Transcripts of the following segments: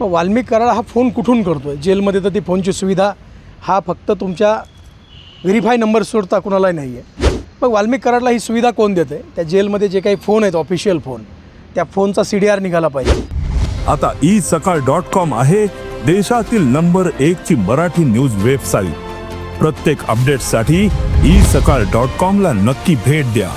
मग वाल्मिक कराड हा फोन कुठून करतो आहे जेलमध्ये तर ती फोनची सुविधा हा फक्त तुमच्या व्हेरीफाय नंबर सोडता कुणालाही नाही आहे मग वाल्मिक कराडला ही सुविधा कोण देतं? आहे त्या जेलमध्ये जे काही फोन आहेत ऑफिशियल फोन त्या फोनचा सी डी आर निघाला पाहिजे. आता ई सकाळ डॉट कॉम आहे देशातील नंबर एक ची मराठी न्यूज वेबसाईट. प्रत्येक अपडेटसाठी ई सकाळ डॉट कॉम ला नक्की भेट द्या.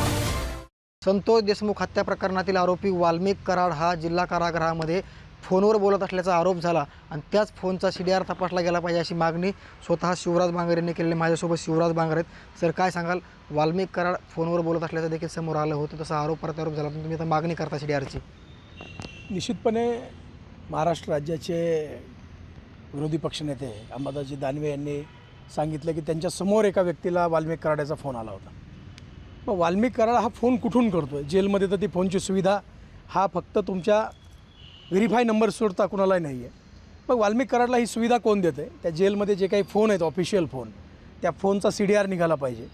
संतोष देशमुख हत्या प्रकरणातील आरोपी वाल्मिक कराड हा जिल्हा कारागृहामध्ये फोनवर बोलत असल्याचा आरोप झाला आणि त्याच फोनचा सी डी आर तपासला गेला पाहिजे अशी मागणी स्वतः शिवराज बांगर यांनी केलेली माझ्यासोबत शिवराज बांगर आहेत. सर काय सांगाल? वाल्मिक कराड फोनवर बोलत असल्याचं देखील समोर आलं होतं. तसा आरोप प्रत्यारोप झाला. पण तुम्ही आता मागणी करता सी डी आरची. निश्चितपणे महाराष्ट्र राज्याचे विरोधी पक्षनेते अंबादासजी दानवे यांनी सांगितलं की त्यांच्यासमोर एका व्यक्तीला वाल्मिक कराड्याचा फोन आला होता. मग वाल्मिक कराड हा फोन कुठून करतो आहे जेलमध्ये तर ती फोनची सुविधा हा फक्त तुमच्या व्हेरीफाय नंबर सोडता कुणालाही नाही आहे मग वाल्मिक कराडला ही सुविधा कोण देतं आहे त्या जेलमध्ये जे काही फोन आहेत ऑफिशियल फोन त्या फोनचा सी डी आर निघाला पाहिजे.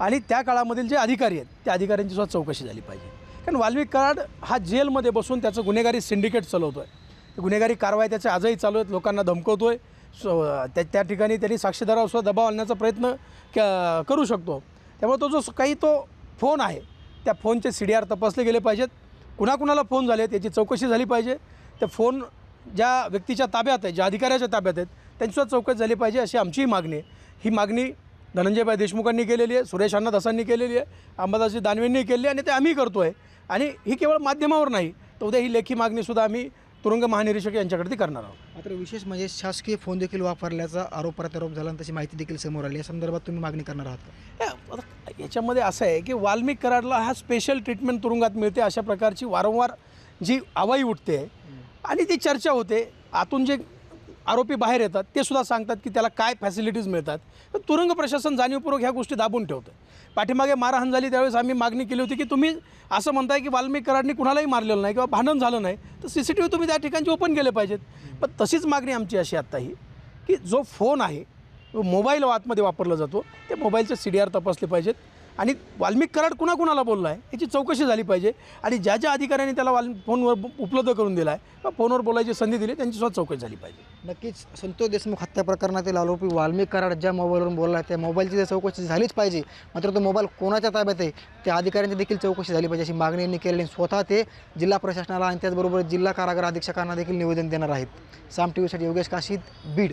आणि त्या काळामधील जे अधिकारी आहेत त्या अधिकाऱ्यांची सुद्धा चौकशी झाली पाहिजे. कारण वाल्मिक कराड हा जेलमध्ये बसून त्याचं गुन्हेगारी सिंडिकेट चालवतो आहे गुन्हेगारी कारवाई त्याच्या आजही चालू आहेत लोकांना धमकवतो आहे सो त्या त्या ठिकाणी त्यांनी साक्षीदारावर सुद्धा दबाव आणण्याचा प्रयत्न क करू शकतो. त्यामुळे तो जो काही तो फोन आहे त्या फोनचे सी डी आर तपासले गेले पाहिजेत. कुणाकुणाला फोन झाले त्याची चौकशी झाली पाहिजे. त्या फोन ज्या व्यक्तीच्या ताब्यात आहे ज्या अधिकाऱ्याच्या ताब्यात आहेत त्यांचीसुद्धा चौकशी झाली पाहिजे अशी आमचीही मागणी आहे. ही मागणी धनंजयभाई देशमुखांनी केलेली आहे सुरेश अण्णा दासांनी केलेली आहे अंबादासजी दानवेंनी केलेली आहे आणि ते आम्ही करतो आहे आणि ही केवळ माध्यमावर नाही तर उद्या ही लेखी मागणीसुद्धा आम्ही तुरुंग महानिरीक्षक यांच्याकडे ती करणार आहोत. मात्र विशेष म्हणजे शासकीय फोन देखील वापरल्याचा आरोप प्रत्यारोप झाला आणि तशी माहिती देखील समोर आली. या संदर्भात तुम्ही मागणी करणार आहात का? या- आता याच्यामध्ये असं आहे की वाल्मिक कराडला हा स्पेशल ट्रीटमेंट तुरुंगात मिळते अशा प्रकारची वारंवार जी आवाई उठते आणि ती चर्चा होते. आतून जे आरोपी बाहेर येतात ते सुद्धा सांगतात की त्याला काय फॅसिलिटीज मिळतात. तर तुरुंग प्रशासन जाणीवपूर्वक ह्या गोष्टी दाबून ठेवतं. पाठीमागे मारहाण झाली त्यावेळेस आम्ही मागणी केली होती की तुम्ही असं म्हणताय की वाल्मिक कराडनी कुणालाही मारलेलं नाही किंवा भांडण झालं नाही तर सी सी टी व्ही तुम्ही त्या ठिकाणचे ओपन केले पाहिजेत. पण तशीच मागणी आमची अशी आत्ताही की जो फोन आहे मोबाईल आतमध्ये वापरला जातो ते मोबाईलचे सी डी आर तपासले पाहिजेत. आणि वाल्मिक कराड कुणाकुणाला बोलला आहे याची चौकशी झाली पाहिजे. आणि ज्या ज्या अधिकाऱ्यांनी त्याला वाल फोनवर उपलब्ध करून दिला आहे किंवा फोनवर बोलायची संधी दिली त्यांची सुद्धा चौकशी झाली पाहिजे. नक्कीच संतोष देशमुख हत्या प्रकरणातील आरोपी वाल्मिक कराड ज्या मोबाईलवरून बोलला आहे त्या मोबाईलची चौकशी झालीच पाहिजे मात्र तो मोबाईल कोणाच्या ताब्यात आहे त्या अधिकाऱ्यांची देखील चौकशी झाली पाहिजे अशी मागणी यांनी केलेली आणि स्वतः ते जिल्हा प्रशासनाला आणि त्याचबरोबर जिल्हा कारागार अधीक्षकांना देखील निवेदन देणार आहेत. साम टी व्हीसाठी योगेश काशीद बीड.